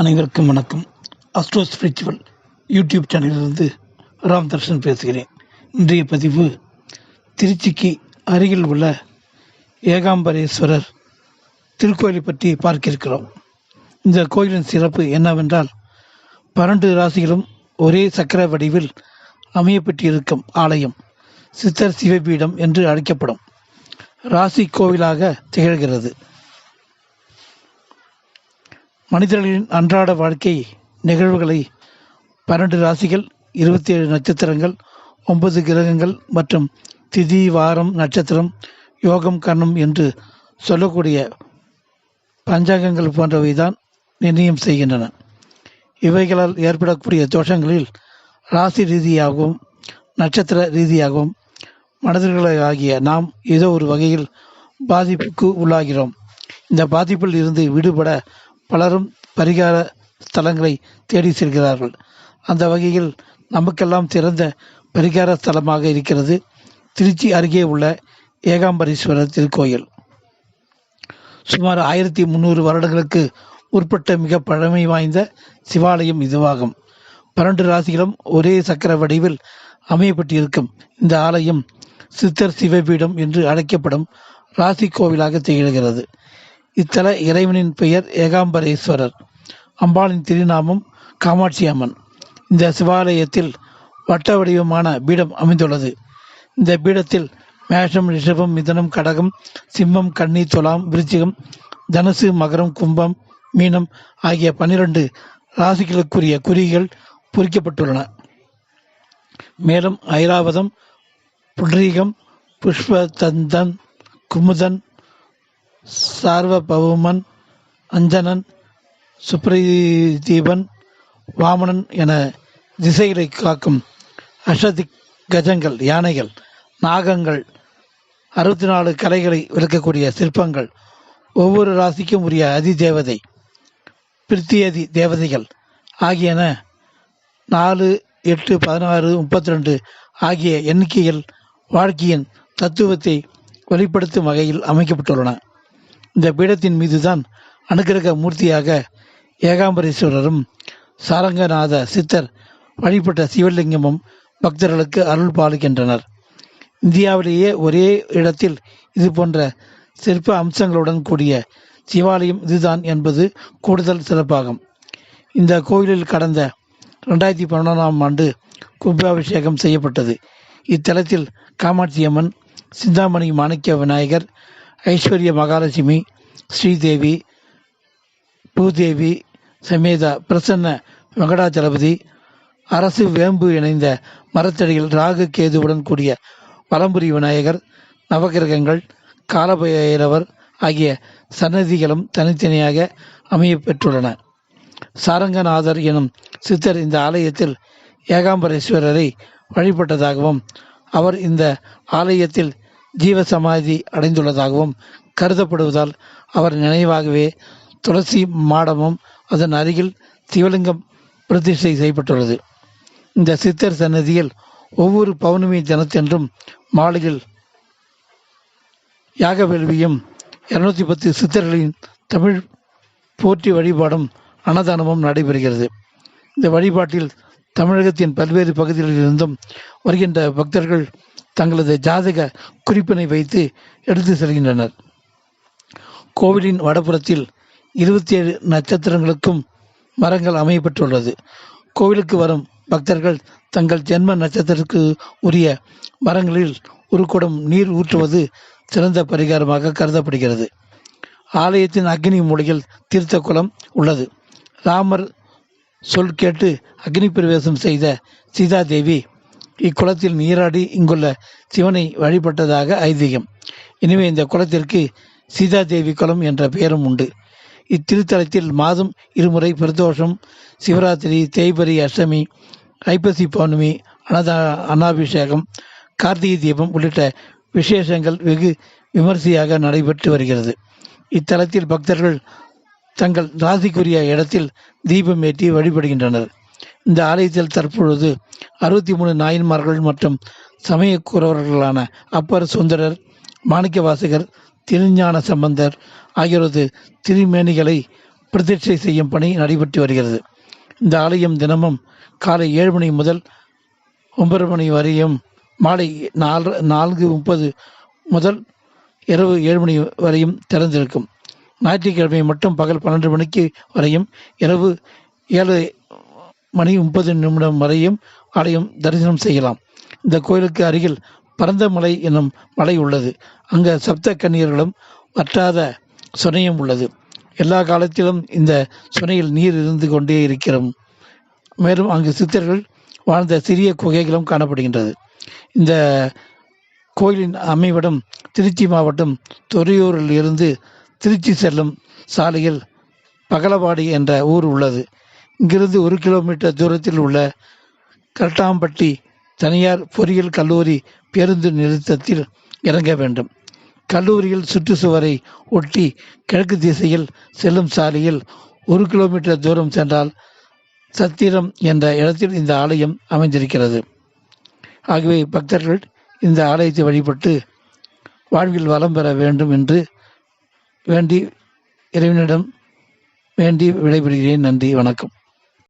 அனைவருக்கும் வணக்கம். Astro spiritual YouTube சேனலிலிருந்து ராம் தர்ஷன் பேசுகிறேன். இன்றைய பதிவு திருச்சிக்கு அருகில் உள்ள ஏகாம்பரேஸ்வரர் திருக்கோயிலை பற்றி பார்க்க இருக்கிறோம் இந்த கோயிலின் சிறப்பு என்னவென்றால் பன்னெண்டு ராசிகளும் ஒரே சக்கர வடிவில் அமையப்பட்டிருக்கும் ஆலயம் சித்தர் சிவபீடம் என்று அழைக்கப்படும். ராசி கோவிலாக திகழ்கிறது. மனிதர்களின் அன்றாட வாழ்க்கை நிகழ்வுகளை பன்னெண்டு ராசிகள் இருபத்தி ஏழு நட்சத்திரங்கள் ஒன்பது கிரகங்கள் மற்றும் திதி வாரம் நட்சத்திரம் யோகம் கர்ணம் என்று சொல்லக்கூடிய பஞ்சாங்கங்கள் போன்றவை தான் நிர்ணயம் செய்கின்றன. இவைகளால் ஏற்படக்கூடிய தோஷங்களில் ராசி ரீதியாகவும் நட்சத்திர ரீதியாகவும் மனிதர்களாகிய நாம் ஏதோ ஒரு வகையில் பாதிப்புக்கு உள்ளாகிறோம். இந்த பாதிப்பில் இருந்து விடுபட பலரும் பரிகார ஸ்தலங்களை தேடி செல்கிறார்கள். அந்த வகையில் நமக்கெல்லாம் சிறந்த பரிகார ஸ்தலமாக இருக்கிறது. திருச்சி அருகே உள்ள ஏகாம்பரீஸ்வரர் திருக்கோயில் சுமார் ஆயிரத்தி முந்நூறு வருடங்களுக்கு உட்பட்ட மிக பழமை வாய்ந்த சிவாலயம் இதுவாகும். பன்னெண்டு ராசிகளும் ஒரே சக்கர வடிவில் அமையப்பட்டிருக்கும். இந்த ஆலயம் சித்தர் சிவபீடம் என்று அழைக்கப்படும் ராசி கோவிலாக திகழ்கிறது. இத்தல இறைவனின் பெயர் ஏகாம்பரேஸ்வரர். அம்பாளின் திருநாமம் காமாட்சி அம்மன் இந்த சிவாலயத்தில் வட்ட வடிவமான பீடம் அமைந்துள்ளது. இந்த பீடத்தில் மேஷம் ரிஷபம் மிதனம் கடகம் சிம்மம் கன்னி துலாம் விருச்சிகம் தனுசு மகரம் கும்பம் மீனம் ஆகிய பன்னிரண்டு ராசிகளுக்குரிய குறிகள் பொறிக்கப்பட்டுள்ளன. மேலும் ஐராவதம் புண்டரீகம் புஷ்பதந்தன் குமுதன் சார்வபௌமன் அஞ்சனன் சுப்ரதீபன் வாமனன் என திசைகளை காக்கும் அஷதி கஜங்கள் யானைகள் நாகங்கள் அறுபத்தி நாலு கலைகளை விளக்கக்கூடிய சிற்பங்கள் ஒவ்வொரு ராசிக்கும் உரிய அதி தேவதை பிரித்தியதி தேவதைகள் ஆகியன நாலு எட்டு பதினாறு முப்பத்தி ரெண்டு ஆகிய எண்ணிக்கைகள் வாழ்க்கையின் தத்துவத்தை வெளிப்படுத்தும் வகையில் அமைக்கப்பட்டுள்ளன. இந்த பீடத்தின் மீதுதான் அனுக்கிரக மூர்த்தியாக ஏகாம்பரேஸ்வரரும் சாரங்கநாத சித்தர் வழிபட்ட சிவலிங்கமும் பக்தர்களுக்கு அருள் பாலிக்கின்றனர். இந்தியாவிலேயே ஒரே இடத்தில் இது போன்ற சிற்ப அம்சங்களுடன் கூடிய சிவாலயம் இதுதான் என்பது கூடுதல் சிறப்பாகும். இந்த கோயிலில் கடந்த ரெண்டாயிரத்தி பன்னெண்டாம் ஆண்டு கும்பாபிஷேகம் செய்யப்பட்டது. இத்தலத்தில் காமாட்சியம்மன் சிந்தாமணி மாணிக்க விநாயகர் ஐஸ்வர்ய மகாலட்சுமி ஸ்ரீதேவி பூதேவி சமேதா பிரசன்ன வெங்கடாச்சலபதி அரசு வேம்பு இணைந்த மரத்தடியில் ராகு கேதுவுடன் கூடிய பலம்புரி விநாயகர் நவகிரகங்கள் காலபைரவர் ஆகிய சன்னதிகளும் தனித்தனியாக அமைய பெற்றுள்ளன சாரங்கநாதர் எனும் சித்தர் இந்த ஆலயத்தில் ஏகாம்பரேஸ்வரரை வழிபட்டதாகவும் அவர் இந்த ஆலயத்தில் ஜீவசமாதி அடைந்துள்ளதாகவும் கருதப்படுவதால் அவர் நினைவாகவே துளசி மாடமும் அதன் அருகில் சிவலிங்கம் பிரதிஷ்டை செய்யப்பட்டுள்ளது. இந்த சித்தர் சன்னதியில் ஒவ்வொரு பௌர்ணமி தினத்தென்றும் மாலையில் யாக வேள்வியும் இருநூத்தி பத்து சித்தர்களின் தமிழ் போற்றி வழிபாடும் அன்னதானமும் நடைபெறுகிறது. இந்த வழிபாட்டில் தமிழகத்தின் பல்வேறு பகுதிகளிலிருந்தும் வருகின்ற பக்தர்கள் தங்களது ஜாதக குறிப்பினை வைத்து எடுத்து செல்கின்றனர். கோவிலின் வடபுறத்தில் இருபத்தி ஏழு நட்சத்திரங்களுக்கும் மரங்கள் அமையப்பட்டுள்ளது கோவிலுக்கு வரும் பக்தர்கள் தங்கள் ஜென்ம நட்சத்திரத்துக்கு உரிய மரங்களில் ஒரு குடம் நீர் ஊற்றுவது சிறந்த பரிகாரமாக கருதப்படுகிறது. ஆலயத்தின் அக்னி மூலையில் தீர்த்த குளம் உள்ளது. ராமர் சொல் கேட்டு அக்னி பிரவேசம் செய்த சீதாதேவி இக்குளத்தில் நீராடி இங்குள்ள சிவனை வழிபட்டதாக ஐதீகம். எனவே இந்த குளத்திற்கு சீதாதேவி குளம் என்ற பெயரும் உண்டு. இத்திருத்தலத்தில் மாதம் இருமுறை பிரதோஷம் சிவராத்திரி தேய்பரி அஷ்டமி ஐப்பசி பௌர்ணமி அனதா அன்னாபிஷேகம் கார்த்திகை தீபம் உள்ளிட்ட விசேஷங்கள் வெகு விமர்சையாக நடைபெற்று வருகிறது. இத்தலத்தில் பக்தர்கள் தங்கள் ராசிக்குரிய இடத்தில் தீபம் ஏற்றி வழிபடுகின்றனர். இந்த ஆலயத்தில் தற்பொழுது அறுபத்தி மூணு நாயன்மார்கள் மற்றும் சமயக்குறவர்களான அப்பர் சுந்தரர் மாணிக்க வாசகர் திருஞான சம்பந்தர் ஆகியோரது திருமேனிகளை பிரதிஷ்டை செய்யும் பணி நடைபெற்று வருகிறது. இந்த ஆலயம் தினமும் காலை ஏழு மணி முதல் ஒன்பது மணி வரையும் மாலை நாலு நான்கு முப்பது முதல் இரவு ஏழு மணி வரையும் திறந்திருக்கும். ஞாயிற்றுக்கிழமை மட்டும் பகல் பன்னெண்டு மணிக்கு வரையும் இரவு ஏழு மணி முப்பது நிமிடம் வரையும் ஆலயம் தரிசனம் செய்யலாம். இந்த கோயிலுக்கு அருகில் பரந்தமலை என்னும் மலை உள்ளது. அங்கே சப்த கன்னியர்களும் வற்றாத சுனையும் உள்ளது. எல்லா காலத்திலும் இந்த சுனையில் நீர் இருந்து கொண்டே இருக்கிறோம். மேலும் அங்கு சித்தர்கள் வாழ்ந்த சிறிய குகைகளும் காணப்படுகின்றது. இந்த கோயிலின் அமைவிடம் திருச்சி மாவட்டம் துறையூரில் இருந்து திருச்சி செல்லும் சாலையில் பகலவாடி என்ற ஊர் உள்ளது. இங்கிருந்து ஒரு கிலோமீட்டர் தூரத்தில் உள்ள கரட்டாம்பட்டி தனியார் பொறியியல் கல்லூரி பேருந்து நிறுத்தத்தில் இறங்க வேண்டும். கல்லூரியில் சுற்றுச்சுவரை ஒட்டி கிழக்கு திசையில் செல்லும் சாலையில் ஒரு கிலோமீட்டர் தூரம் சென்றால் சத்திரம் என்ற இடத்தில் இந்த ஆலயம் அமைந்திருக்கிறது. ஆகவே பக்தர்கள் இந்த ஆலயத்தை வழிபட்டு வாழ்வில் வளம் பெற வேண்டும் என்று வேண்டி இறைவனிடம் வேண்டி விடைபெறுகிறேன். நன்றி வணக்கம்.